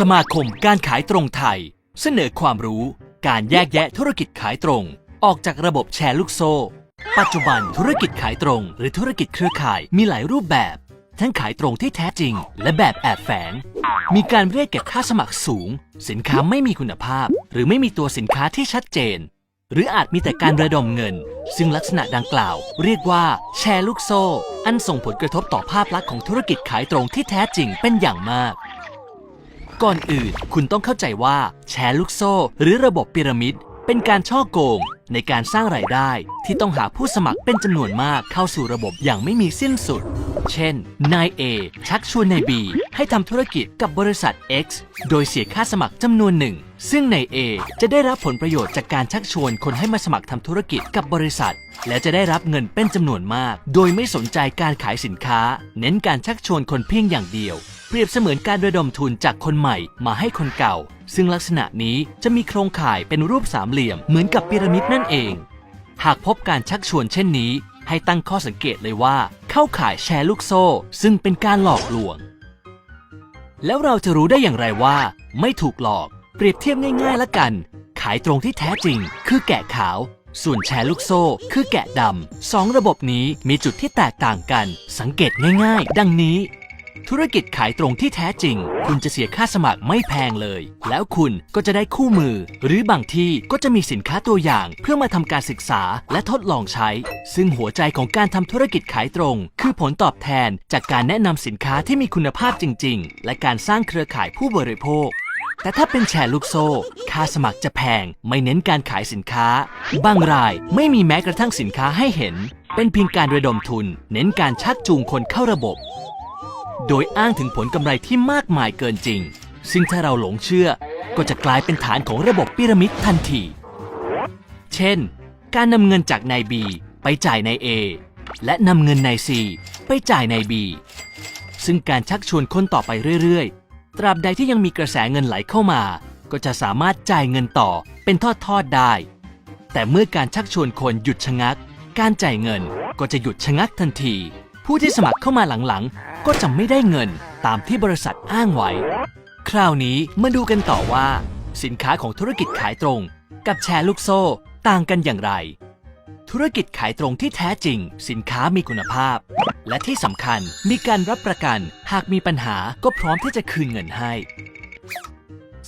สมาคมการขายตรงไทย เสนอความรู้ การแยกแยะธุรกิจขายตรง ออกจากระบบแชร์ลูกโซ่ ปัจจุบันธุรกิจขายตรง หรือธุรกิจเครือข่ายมีหลายรูปแบบ ทั้งขายตรงที่แท้จริง และแบบแอบแฝง มีการเรียกเก็บค่าสมัครสูง สินค้าไม่มีคุณภาพ หรือไม่มีตัวสินค้าที่ชัดเจน หรืออาจมีแต่การระดมเงิน ซึ่งลักษณะดังกล่าว เรียกว่าแชร์ลูกโซ่ อันส่งผลกระทบต่อภาพลักษณ์ของธุรกิจขายตรงที่แท้จริงเป็นอย่างมาก ก่อนอื่นคุณต้องเข้าใจว่าแชร์ลูกโซ่ หรือระบบพีระมิด เป็นการช่อโกง ในการสร้างรายได้ ที่ต้องหาผู้สมัครเป็นจำนวนมากเข้าสู่ระบบอย่างไม่มีสิ้นสุด เช่น นาย A ชักชวนนาย B ให้ทำธุรกิจกับบริษัท X โดยเสียค่าสมัครจำนวนหนึ่ง ซึ่งนาย A จะได้รับผลประโยชน์จากการชักชวนคนให้มาสมัครทำธุรกิจกับบริษัท และจะได้รับเงินเป็นจำนวนมาก โดยไม่สนใจการขายสินค้า เน้นการชักชวนคนเพียงอย่างเดียว รียบเสมือนการระดมทุนจากคนใหม่มาให้คนเก่า ซึ่งลักษณะนี้จะมีโครงข่ายเป็นรูปสามเหลี่ยมเหมือนกับพีระมิดนั่นเอง หากพบการชักชวนเช่นนี้ ให้ตั้งข้อสังเกตเลยว่า เข้าข่ายแชร์ลูกโซ่ ซึ่งเป็นการหลอกลวง แล้วเราจะรู้ได้อย่างไรว่า ไม่ถูกหลอก เปรียบเทียบง่ายๆละกัน ขายตรงที่แท้จริง คือแกะขาวส่วนแชร์ลูกโซ่ คือแกะดำสองระบบนี้มีจุดที่แตกต่างกัน สังเกตง่ายๆ ดังนี้ ธุรกิจขายตรงที่แท้จริง คุณจะเสียค่าสมัครไม่แพงเลย แล้วคุณก็จะได้คู่มือ หรือบางที่ก็จะมีสินค้าตัวอย่าง เพื่อมาทำการศึกษาและทดลองใช้ ซึ่งหัวใจของการทำธุรกิจขายตรง คือผลตอบแทนจากการแนะนำสินค้าที่มีคุณภาพจริง ๆ และการสร้างเครือข่ายผู้บริโภคแต่ถ้าเป็นแชร์ลูกโซ่ ค่าสมัครจะแพง ไม่เน้นการขายสินค้า บางรายไม่มีแม้กระทั่งสินค้าให้เห็น เป็นเพียงการระดมทุน เน้นการชักจูงคนเข้าระบบ โดยอ้างถึงผลกำไรที่มากมายเกินจริง ซึ่งถ้าเราหลงเชื่อก็จะกลายเป็นฐานของระบบพีระมิดทันที เช่น การนำเงินจากนาย B ไปจ่ายนาย A และนำเงินนาย C ไปจ่ายนาย B ซึ่งการชักชวนคนต่อไปเรื่อยๆ ตราบใดที่ยังมีกระแสเงินไหลเข้ามา ก็จะสามารถจ่ายเงินต่อเป็นทอดๆได้ แต่เมื่อการชักชวนคนหยุดชะงัก การจ่ายเงินก็จะหยุดชะงักทันที ผู้ที่สมัครเข้ามาหลังๆ ก็จะไม่ได้เงินตามที่บริษัทอ้างไว้ คราวนี้มาดูกันต่อว่า สินค้าของธุรกิจขายตรง กับแชร์ลูกโซ่ต่างกันอย่างไร ธุรกิจขายตรงที่แท้จริง สินค้ามีคุณภาพ และที่สำคัญมีการรับประกัน หากมีปัญหาก็พร้อมที่จะคืนเงินให้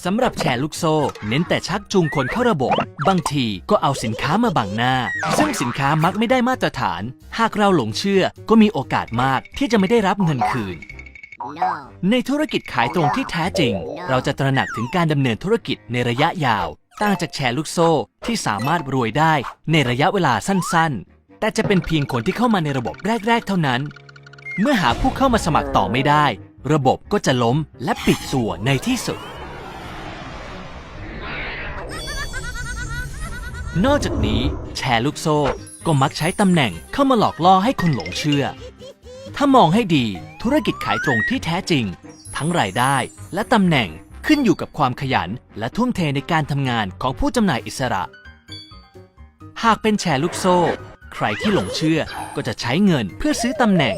สำหรับแชร์ลูกโซ่ เน้นแต่ชักจูงคนเข้าระบบบางทีก็เอาสินค้ามาบังหน้า ซึ่งสินค้ามักไม่ได้มาตรฐาน หากเราหลงเชื่อก็มีโอกาสมากที่จะไม่ได้รับเงินคืน No. ในธุรกิจขายตรงที่แท้จริง เราจะตระหนักถึงการดำเนินธุรกิจในระยะยาว ต่างจากแชร์ลูกโซ่ที่สามารถรวยได้ในระยะเวลาสั้นๆ แต่จะเป็นเพียงคนที่เข้ามาในระบบแรก ๆ เท่านั้น เมื่อหาผู้เข้ามาสมัครต่อไม่ได้ ระบบก็จะล้มและปิดตัวในที่สุด นอกจากนี้แชร์ลูกโซ่ก็มักใช้ตำแหน่งเข้ามาหลอกล่อให้คนหลงเชื่อ ถ้ามองให้ดีธุรกิจขายตรงที่แท้จริง ทั้งรายได้และตำแหน่งขึ้นอยู่กับความขยันและทุ่มเทในการทำงานของผู้จำหน่ายอิสระ หากเป็นแชร์ลูกโซ่ ใครที่หลงเชื่อก็จะใช้เงินเพื่อซื้อตำแหน่ง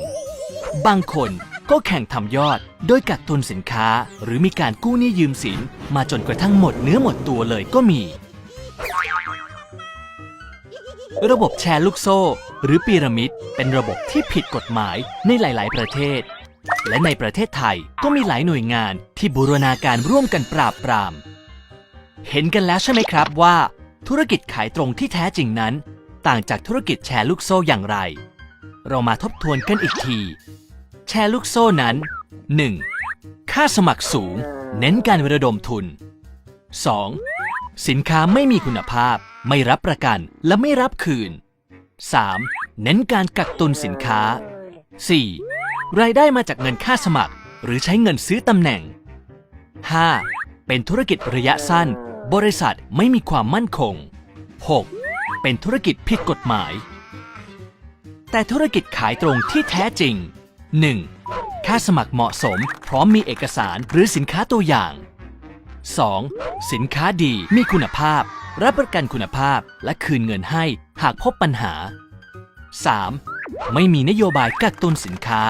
บางคนก็แข่งทำยอดโดยกักตุนสินค้า หรือมีการกู้หนี้ยืมสิน มาจนกระทั่งหมดเนื้อหมดตัวเลยก็มี ระบบแชร์ลูกโซ่ หรือพีระมิด เป็นระบบที่ผิดกฎหมายในหลาย ๆ ประเทศ และในประเทศไทยก็มีหลายหน่วยงานที่บูรณาการร่วมกันปราบปราม เห็นกันแล้วใช่ไหมครับว่า ธุรกิจขายตรงที่แท้จริงนั้น ต่างจากธุรกิจแชร์ลูกโซ่อย่างไร เรามาทบทวนกันอีกที แชร์ลูกโซ่นั้น 1. ค่าสมัครสูง เน้นการระดมทุน 2. สินค้าไม่มีคุณภาพ ไม่รับประกันและไม่รับคืน 3. เน้นการกักตุนสินค้า 4. รายได้มาจากเงินค่าสมัคร หรือใช้เงินซื้อตำแหน่ง 5. เป็นธุรกิจระยะสั้น บริษัทไม่มีความมั่นคง 6. เป็นธุรกิจผิดกฎหมาย แต่ธุรกิจขายตรงที่แท้จริง 1. ค่าสมัครเหมาะสม พร้อมมีเอกสารหรือสินค้าตัวอย่าง 2. สินค้าดีมีคุณภาพ รับประกันคุณภาพและคืนเงินให้หากพบปัญหา 3. ไม่มีนโยบายกักตุนสินค้า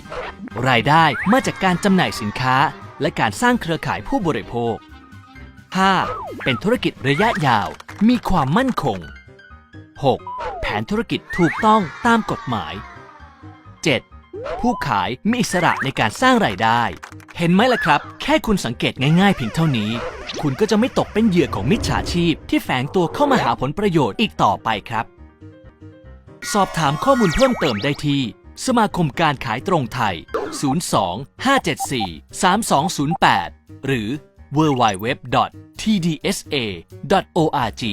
4. รายได้มาจากการจำหน่ายสินค้า และการสร้างเครือข่ายผู้บริโภค 5. เป็นธุรกิจระยะยาว มีความมั่นคง 6. แผนธุรกิจถูกต้องตามกฎหมาย 7. ผู้ขายมีอิสระในการสร้างรายได้ เห็นไหมล่ะครับ แค่คุณสังเกตง่ายๆเพียงเท่านี้ คุณก็จะไม่ตกเป็นเหยื่อของมิจฉาชีพ ที่แฝงตัวเข้ามาหาผลประโยชน์อีกต่อไปครับ สอบถามข้อมูลเพิ่มเติมได้ที่ สมาคมการขายตรงไทย 02 574 3208 หรือ www.tdsa.org